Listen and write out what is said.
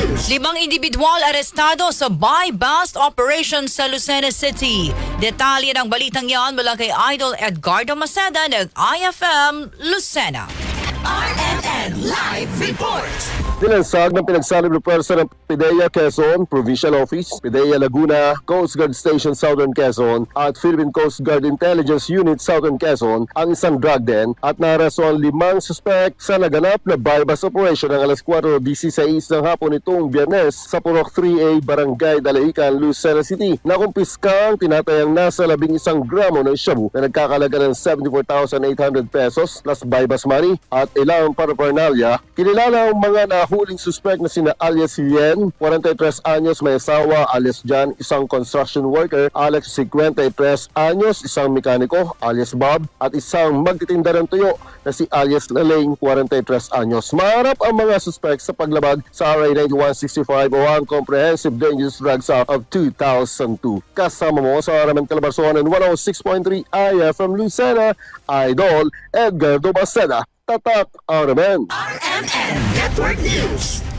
Limang individual arestado sa buy-bust operation sa Lucena City. Detalye ng balitang yan mula kay Idol Edgardo Maceda ng IFM Lucena. RMN Live Report. Dinansag ng pinagsalib ng pwersa ng PIDEA Quezon Provincial Office, PIDEA Laguna, Coast Guard Station Southern Quezon at Philippine Coast Guard Intelligence Unit Southern Quezon ang isang drug den at naraso ang limang suspect sa naganap na bypass operation ng alas 4.16 ng hapon itong biyernes sa Purok 3A Barangay Dalaican, Lucena City. Nakumpiska ang tinatayang nasa 11 gramo ng shabu na nagkakalaga ng 74,800 pesos plus bypass money at ilang paraphernalia. Kinilala ang mga nahuling suspect na sina alias Yen, 43 anyos may asawa, alias Jan, isang construction worker, Alex 53 anyos, isang mekaniko, alias Bob, at isang magtitinda ng tuyo na si alias Laling, 43 anyos. Maharap ang mga suspect sa paglabag sa RA 9165 o Comprehensive Dangerous Drugs Act of 2002. Kasama mo sa Araman Calabarzon and 106.3 IFM Lucena, Idol, Edgardo Baceda, Tatak Aramen. RMN Network News.